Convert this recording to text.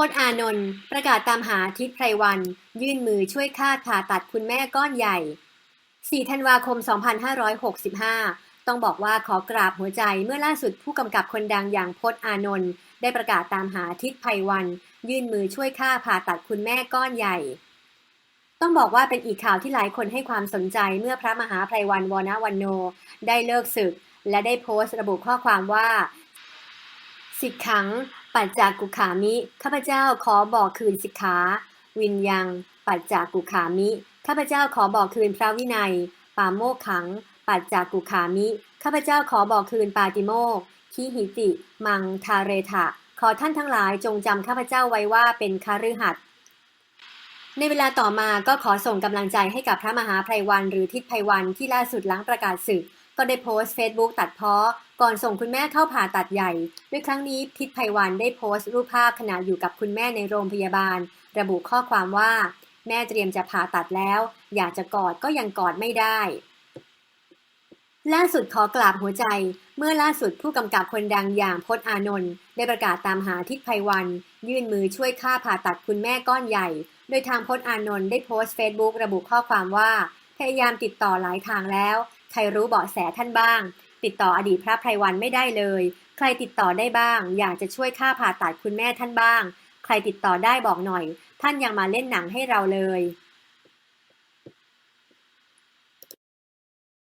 พจน์อานนท์ประกาศตามหาทิศไพรวัน ยื่นมือช่วยค่าผ่าตัดคุณแม่ก้อนใหญ่ 4 ธันวาคม 2565 ต้องบอกว่าขอกราบหัวใจเมื่อล่าสุดผู้กำกับคนดังอย่างพจน์อานนท์ได้ประกาศตามหาทิศไพรวัน ยื่นมือช่วยค่าผ่าตัดคุณแม่ก้อนใหญ่ ต้องบอกว่าเป็นอีกข่าวที่หลายคนให้ความสนใจเมื่อพระมหาไพรวันวรณวันโน ได้เลิกศึก และได้โพสต์ระบุข้อความว่าสิกขัง ปัจจากุขามิ ข้าพเจ้าขอบอกคืนสิกขา วินยัง ปัจจากุขามิ ข้าพเจ้าขอบอกคืนพระวินัย ปาโมกขัง ปัจจากุขามิ ข้าพเจ้าขอบอกคืนปาติโมกขีหิติ มังทาเรทะ ขอท่านทั้งหลายจงจำข้าพเจ้าไว้ว่าเป็นคฤหัสถ์ในเวลาต่อมาก็ขอส่งกำลังใจให้กับพระมหาไพรวันหรือทิศไพรวันที่ล่าสุดหลังประกาศศึก ก็ได้โพสต์เฟซบุ๊กตัดเพ้อก่อนส่งคุณแม่เข้าผ่าตัดใหญ่ ด้วยครั้งนี้ทิศไพวันได้โพสต์รูปภาพขณะอยู่กับคุณแม่ในโรงพยาบาล ระบุข้อความว่า แม่เตรียมจะผ่าตัดแล้ว อยากจะกอดก็ยังกอดไม่ได้ล่าสุดขอกราบหัวใจ เมื่อล่าสุดผู้กำกับคนดังอย่างพจน์อานนท์ได้ประกาศตามหาทิศไพรวัน ยื่นมือช่วยค่าผ่าตัดคุณแม่ก้อนใหญ่ โดยทางพจน์อานนท์ได้โพสต์เฟซบุ๊กระบุข้อความว่า พยายามติดต่อหลายทางแล้ว ครรู้เบาะแสท่านบ้าง ติดต่ออดีตพระไพรวันไม่ได้เลย ใครติดต่อได้บ้าง อยากจะช่วยค่าผ่าตัดคุณแม่ท่านบ้าง ใครติดต่อได้บอกหน่อย ท่านยังมาเล่นหนังให้เราเลย